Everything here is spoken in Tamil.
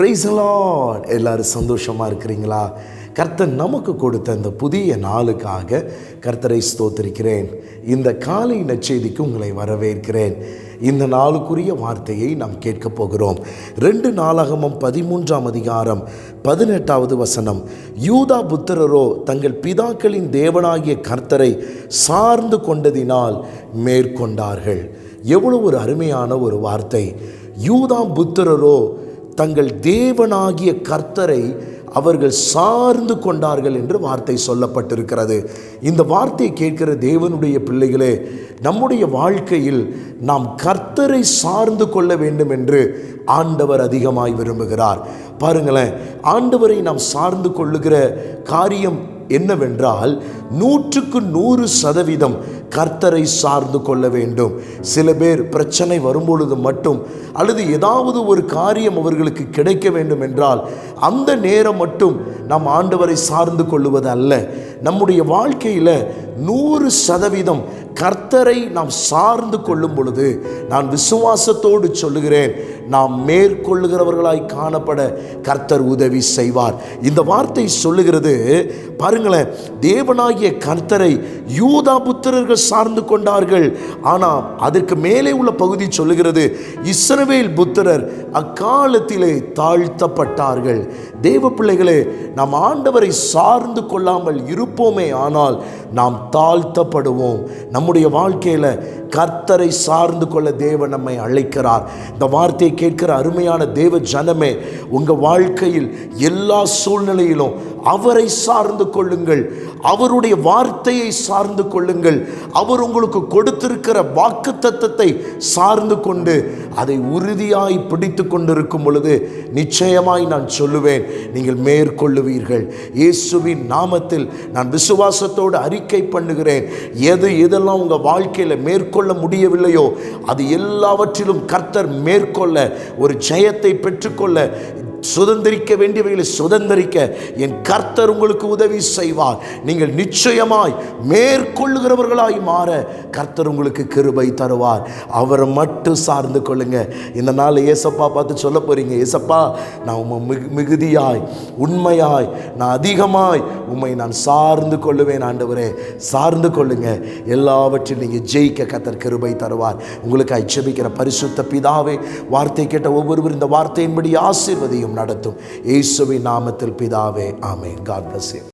ப்ரைஸ் லார்ட் சந்தோஷமாக இருக்கிறீங்களா? கர்த்தர் நமக்கு கொடுத்த இந்த புதிய நாளுக்காக கர்த்தரை ஸ்தோத்திருக்கிறேன். இந்த காலை நச்செய்திக்கு உங்களை வரவேற்கிறேன். இந்த நாளுக்குரிய வார்த்தையை நாம் கேட்கப் போகிறோம். ரெண்டு நாளாகமும் பதிமூன்றாம் அதிகாரம் பதினெட்டாவது வசனம். யூதா புத்திரரோ தங்கள் பிதாக்களின் தேவனாகிய கர்த்தரை சார்ந்து கொண்டதினால் மேற்கொண்டார்கள். எவ்வளவு ஒரு அருமையான ஒரு வார்த்தை. யூதா புத்திரரோ தங்கள் தேவனாகிய கர்த்தரை அவர்கள் சார்ந்து கொண்டார்கள் என்று வார்த்தை சொல்லப்பட்டிருக்கிறது. இந்த வார்த்தையை கேட்கிற தேவனுடைய பிள்ளைகளே நம்முடைய வாழ்க்கையில் நாம் கர்த்தரை சார்ந்து கொள்ள வேண்டும் என்று ஆண்டவர் அதிகமாய் விரும்புகிறார். பாருங்களேன் ஆண்டவரை நாம் சார்ந்து கொள்ளுகிற காரியம் என்னவென்றால் நூற்றுக்கு நூறு சதவீதம் கர்த்தரை சார்ந்து கொள்ள வேண்டும். சில பேர் பிரச்சனை வரும்பொழுது மட்டும் அல்லது ஏதாவது ஒரு காரியம் அவர்களுக்கு கிடைக்க வேண்டும் என்றால் அந்த நேரம் மட்டும் நாம் ஆண்டவரை சார்ந்து கொள்ளுவது அல்ல நம்முடைய வாழ்க்கையில் நூறு சதவீதம் கர்த்தரை நாம் சார்ந்து கொள்ளும் பொழுது நான் விசுவாசத்தோடு சொல்லுகிறேன் நாம் மேற்கொள்ளுகிறவர்களாய் காணப்பட கர்த்தர் உதவி செய்வார். இந்த வார்த்தை சொல்லுகிறது பாருங்களேன் தேவனாகிய கர்த்தரை யூதா புத்திரர்கள் சார்ந்து கொண்டார்கள். ஆனால் அதற்கு மேலே உள்ள பகுதி சொல்லுகிறது இஸ்ரவேல் புத்திரர் அக்காலத்திலே தாழ்த்தப்பட்டார்கள். தேவ பிள்ளைகளே நாம் ஆண்டவரை சார்ந்து கொள்ளாமல் இருப்போமே ஆனால் நாம் தாழ்த்தப்படுவோம். நம்முடைய வாழ்க்கையில் கர்த்தரை சார்ந்து கொள்ள தேவன் நம்மை அழைக்கிறார். இந்த வார்த்தையை கேட்கிற அருமையான தேவ ஜனமே உங்கள் வாழ்க்கையில் எல்லா சூழ்நிலையிலும் அவரை சார்ந்து கொள்ளுங்கள். அவருடைய வார்த்தையை சார்ந்து கொள்ளுங்கள். அவர் உங்களுக்கு கொடுத்திருக்கிற வாக்கு தத்தத்தை சார்ந்து கொண்டு அதை உறுதியாய் பிடித்து கொண்டிருக்கும் பொழுது நிச்சயமாய் நான் சொல்லுவேன் நீங்கள் மேற்கொள்ளுவீர்கள். இயேசுவின் நாமத்தில் நான் நான் விசுவாசத்தோடு அறிக்கை பண்ணுகிறேன். எது எதெல்லாம் உங்கள் வாழ்க்கையில் மேற்கொள்ள முடியவில்லையோ அது எல்லாவற்றிலும் கர்த்தர் மேற்கொள்ள ஒரு ஜெயத்தை பெற்றுக்கொள்ள சுதந்திரிக்க வேண்டியவைகளை சுதந்திரிக்க என் கர்த்தர் உங்களுக்கு உதவி செய்வார். நீங்கள் நிச்சயமாய் மேற்கொள்ளுகிறவர்களாய் மாற கர்த்தர் உங்களுக்கு கிருபை தருவார். அவரை மட்டும் சார்ந்து கொள்ளுங்க. இந்த நாள் ஏசப்பா பார்த்து சொல்ல போறீங்க ஏசப்பா நான் உம்மை மிகு மிகுதியாய் உண்மையாய் நான் அதிகமாய் உம்மை நான் சார்ந்து கொள்ளுவேன் ஆண்டவரே. சார்ந்து கொள்ளுங்க. எல்லாவற்றையும் நீங்கள் ஜெயிக்க கர்த்தர் கிருபை தருவார். உங்களுக்கு அச்சபிக்கிற பரிசுத்த பிதாவே வார்த்தை கேட்ட ஒவ்வொருவர் இந்த வார்த்தையின்படி ஆசீர்வதியும். நடத்தும். இயேசுவின் நாமத்தில் பிதாவே ஆமென். God plus you.